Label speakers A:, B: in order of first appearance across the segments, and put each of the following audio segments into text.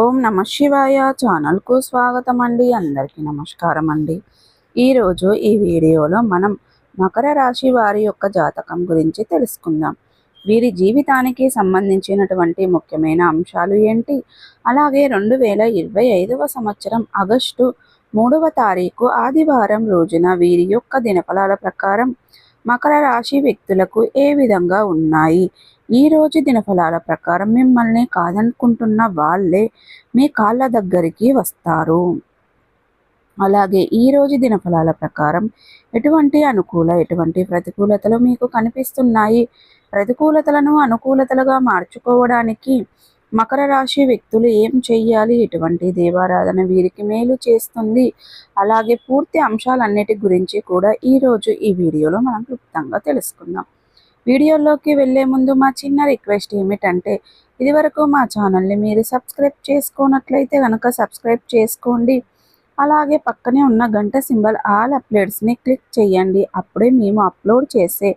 A: ఓం నమ శివాయ ఛానల్కు స్వాగతం అండి అందరికీ నమస్కారం అండి ఈరోజు ఈ వీడియోలో మనం మకర రాశి వారి యొక్క జాతకం గురించి తెలుసుకుందాం. వీరి జీవితానికి సంబంధించినటువంటి ముఖ్యమైన అంశాలు ఏంటి? అలాగే రెండు వేల ఇరవై ఐదవ సంవత్సరం ఆగస్టు మూడవ తారీఖు ఆదివారం రోజున వీరి యొక్క దినఫలాల ప్రకారం మకర రాశి వ్యక్తులకు ఏ విధంగా ఉన్నాయి? ఈ రోజు దినఫలాల ప్రకారం మిమ్మల్ని కాదనుకుంటున్న వాళ్ళే మీ కాళ్ళ దగ్గరికి వస్తారు. అలాగే ఈ రోజు దినఫలాల ప్రకారం ఎటువంటి అనుకూల ఎటువంటి ప్రతికూలతలు మీకు కనిపిస్తున్నాయి? ప్రతికూలతలను అనుకూలతలుగా మార్చుకోవడానికి మకర రాశి వ్యక్తులు ఏం చెయ్యాలి? ఎటువంటి దేవారాధన వీరికి మేలు చేస్తుంది? అలాగే పూర్తి అంశాలన్నిటి గురించి కూడా ఈరోజు ఈ వీడియోలో మనం క్లుప్తంగా తెలుసుకుందాం. వీడియోలోకి వెళ్ళే ముందు మా చిన్న రిక్వెస్ట్ ఏమిటంటే ఇదివరకు మా ఛానల్ని మీరు సబ్స్క్రైబ్ చేసుకున్నట్లయితే కనుక సబ్స్క్రైబ్ చేసుకోండి. అలాగే పక్కనే ఉన్న గంట సింబల్ ఆల్ అప్లోడ్స్ని క్లిక్ చేయండి. అప్పుడే మేము అప్లోడ్ చేసే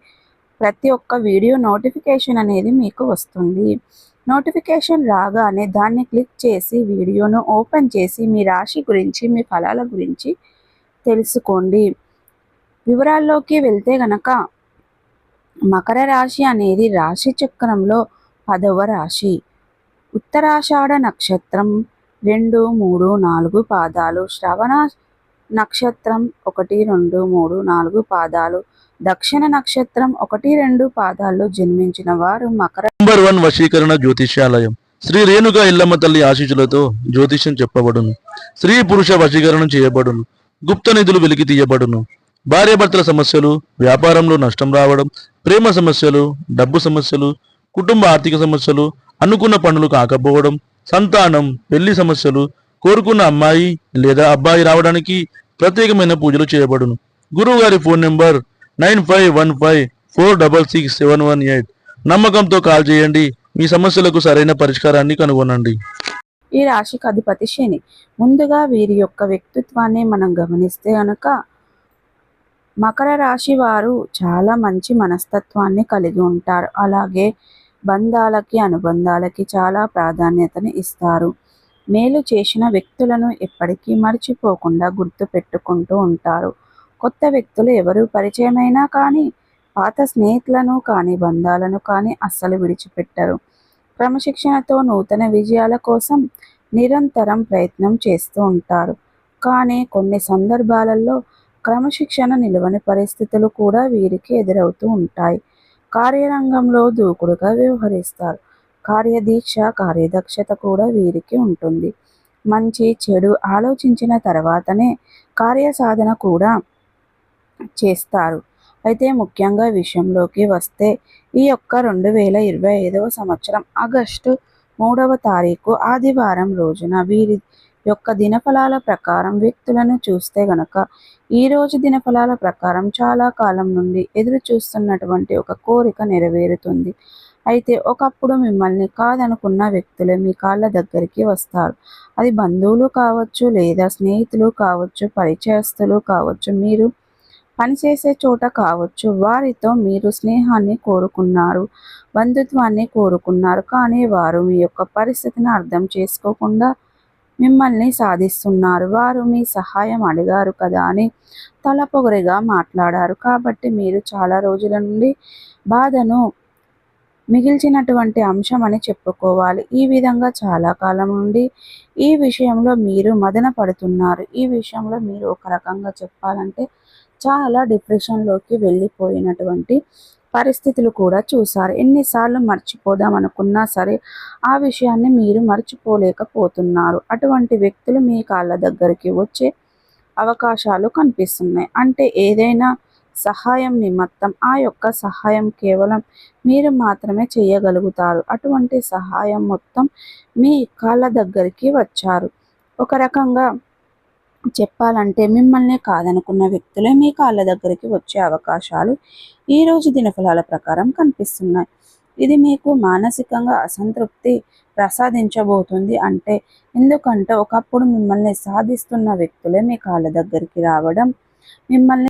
A: ప్రతి ఒక్క వీడియో నోటిఫికేషన్ అనేది మీకు వస్తుంది. నోటిఫికేషన్ రాగానే దాన్ని క్లిక్ చేసి వీడియోను ఓపెన్ చేసి మీ రాశి గురించి మీ ఫలాల గురించి తెలుసుకోండి. వివరాల్లోకి వెళ్తే గనక మకర రాశి అనేది రాశి చక్రంలో పదవ రాశి. ఉత్తరాషాఢ నక్షత్రం రెండు మూడు నాలుగు పాదాలు. శ్రవణ నక్షత్రం ఒకటి రెండు మూడు నాలుగు పాదాలు. దక్షిణ నక్షత్రం ఒకటి రెండు పాదాల్లో జన్మించిన వారు మకర
B: నంబర్ వన్ వశీకరణ జ్యోతిష్యాలయం. శ్రీ రేణుగా ఇల్లమ్మ తల్లి ఆశీస్సులతో జ్యోతిష్యం చెప్పబడును. స్త్రీ పురుష వశీకరణం చేయబడును. గుప్త నిధులు వెలికి తీయబడును. భార్యాభర్తల సమస్యలు వ్యాపారంలో నష్టం రావడం ప్రేమ సమస్యలు డబ్బు సమస్యలు కుటుంబ ఆర్థిక సమస్యలు అనుకున్న పనులు కాకపోవడం సంతానం పెళ్ళి సమస్యలు కోరుకున్న అమ్మాయి లేదా అబ్బాయి రావడానికి ప్రత్యేకమైన పూజలు చేయబడును. గురువు గారి phone number nine five one five four double six seven one eight. నమ్మకంతో కాల్ చేయండి మీ సమస్యలకు సరైన పరిష్కారాన్ని కనుగొనండి.
A: ఈ రాశికి అధిపతి శని. ముందుగా వీరి యొక్క వ్యక్తిత్వాన్ని మనం గమనిస్తే గనక మకర రాశి వారు చాలా మంచి మనస్తత్వాన్ని కలిగి ఉంటారు. అలాగే బంధాలకి అనుబంధాలకి చాలా ప్రాధాన్యతని ఇస్తారు. మేలు చేసిన వ్యక్తులను ఎప్పటికీ మర్చిపోకుండా గుర్తు పెట్టుకుంటూ ఉంటారు. కొత్త వ్యక్తులు ఎవరు పరిచయమైనా కానీ పాత స్నేహితులను కానీ బంధాలను కానీ అస్సలు విడిచిపెట్టరు. క్రమశిక్షణతో నూతన విజయాల కోసం నిరంతరం ప్రయత్నం చేస్తూ ఉంటారు. కానీ కొన్ని సందర్భాలలో క్రమశిక్షణ నిలవని పరిస్థితులు కూడా వీరికి ఎదురవుతూ ఉంటాయి. కార్యరంగంలో దూకుడుగా వ్యవహరిస్తారు. కార్యదీక్ష కార్యదక్షత కూడా వీరికి ఉంటుంది. మంచి చెడు ఆలోచించిన తర్వాతనే కార్యసాధన కూడా చేస్తారు. అయితే ముఖ్యంగా విషయంలోకి వస్తే ఈ యొక్క రెండు వేల ఇరవై ఐదవ సంవత్సరం ఆగస్టు మూడవ తారీఖు ఆదివారం రోజున వీరి యొక్క దినఫలాల ప్రకారం వ్యక్తులను చూస్తే గనక ఈరోజు దినఫలాల ప్రకారం చాలా కాలం నుండి ఎదురు చూస్తున్నటువంటి ఒక కోరిక నెరవేరుతుంది. అయితే ఒకప్పుడు మిమ్మల్ని కాదనుకున్న వ్యక్తులే మీ కాళ్ళ దగ్గరికి వస్తారు. అది బంధువులు కావచ్చు లేదా స్నేహితులు కావచ్చు పరిచయస్తులు కావచ్చు మీరు పనిచేసే చోట కావచ్చు వారితో మీరు స్నేహాన్ని కోరుకున్నారు బంధుత్వాన్ని కోరుకున్నారు. కానీ వారు మీ యొక్క పరిస్థితిని అర్థం చేసుకోకుండా మిమ్మల్ని సాధిస్తున్నారు. వారు మీ సహాయం అడిగారు కదా అని తలపొగరిగా మాట్లాడారు. కాబట్టి మీరు చాలా రోజుల నుండి బాధను మిగిల్చినటువంటి అంశం అని చెప్పుకోవాలి. ఈ విధంగా చాలా కాలం నుండి ఈ విషయంలో మీరు మదన పడుతున్నారు. ఈ విషయంలో మీరు ఒక రకంగా చెప్పాలంటే చాలా డిప్రెషన్లోకి వెళ్ళిపోయినటువంటి పరిస్థితులు కూడా చూశారు. ఎన్నిసార్లు మర్చిపోదాం అనుకున్నా సరే ఆ విషయాన్ని మీరు మర్చిపోలేకపోతున్నారు. అటువంటి వ్యక్తులు మీ కాళ్ళ దగ్గరికి వచ్చే అవకాశాలు కనిపిస్తున్నాయి. అంటే ఏదైనా సహాయం నిమిత్తం ఆ యొక్క సహాయం కేవలం మీరు మాత్రమే చేయగలుగుతారు. అటువంటి సహాయం మొత్తం మీ కాళ్ళ దగ్గరికి వచ్చారు. ఒక రకంగా చెప్పాలంటే మిమ్మల్ని కాదనుకున్న వ్యక్తులే మీ కాళ్ళ దగ్గరికి వచ్చే అవకాశాలు ఈ రోజు దినఫలాల ప్రకారం కనిపిస్తున్నాయి. ఇది మీకు మానసికంగా అసంతృప్తి ప్రసాదించబోతుంది అంటే ఎందుకంటే ఒకప్పుడు మిమ్మల్ని సాధిస్తున్న వ్యక్తులే మీ కాళ్ళ దగ్గరికి రావడం మిమ్మల్ని